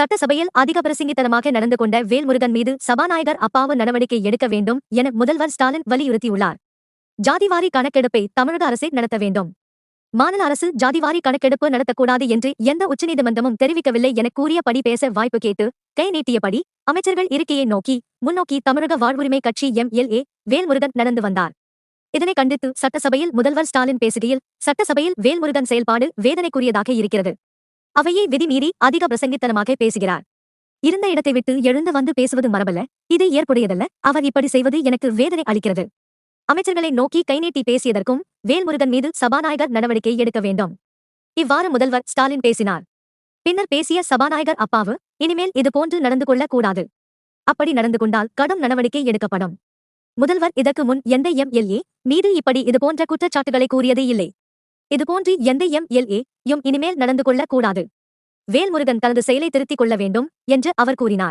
சட்டசபையில் அதிக பிரசங்கித்தனமாக நடந்து கொண்ட வேல்முருகன் மீது சபாநாயகர் அப்பாவு நடவடிக்கை எடுக்க வேண்டும் என முதல்வர் ஸ்டாலின் வலியுறுத்தியுள்ளார். ஜாதிவாரி கணக்கெடுப்பை தமிழக அரசே நடத்த வேண்டும். மாநில அரசு ஜாதிவாரி கணக்கெடுப்பு நடத்தக்கூடாது என்று எந்த உச்சநீதிமன்றமும் தெரிவிக்கவில்லை என கூறியபடி பேச வாய்ப்பு கேட்டு கை நீட்டியபடி அமைச்சர்கள் இருக்கையை நோக்கி முன்னோக்கி தமிழக வாழ்வுரிமை கட்சி எம்எல்ஏ வேல்முருகன் நடந்து வந்தார். இதனை கண்டித்து சட்டசபையில் முதல்வர் ஸ்டாலின் பேசுகையில் சட்டசபையில் வேல்முருகன் செயல்பாடு வேதனைக்குரியதாக இருக்கிறது. அவையே விதிமீறி அதிக பிரசங்கித்தனமாக பேசுகிறார். இருந்த இடத்தை விட்டு எழுந்து வந்து பேசுவது மரபல்ல இது ஏற்புடையதல்ல அவர் இப்படி செய்வது எனக்கு வேதனை அளிக்கிறது. அமைச்சர்களை நோக்கி கைநீட்டி பேசியதற்கும் வேல்முருகன் மீது சபாநாயகர் நடவடிக்கை எடுக்க வேண்டும். இவ்வாறு முதல்வர் ஸ்டாலின் பேசினார். பின்னர் பேசிய சபாநாயகர் அப்பாவு இனிமேல் இதுபோன்று நடந்து கொள்ளக் கூடாது. அப்படி நடந்து கொண்டால் கடும் நடவடிக்கை எடுக்கப்படும். முதல்வர் இதற்கு முன் எந்த எம்எல்ஏ மீது இப்படி இதுபோன்ற குற்றச்சாட்டுகளை கூறியதே இல்லை. இதுபோன்று எந்த எம்எல்ஏ யும் இனிமேல் நடந்து கொள்ளக் கூடாது வேல்முருகன் தனது செயலை திருத்திக் கொள்ள வேண்டும் என்று அவர் கூறினார்.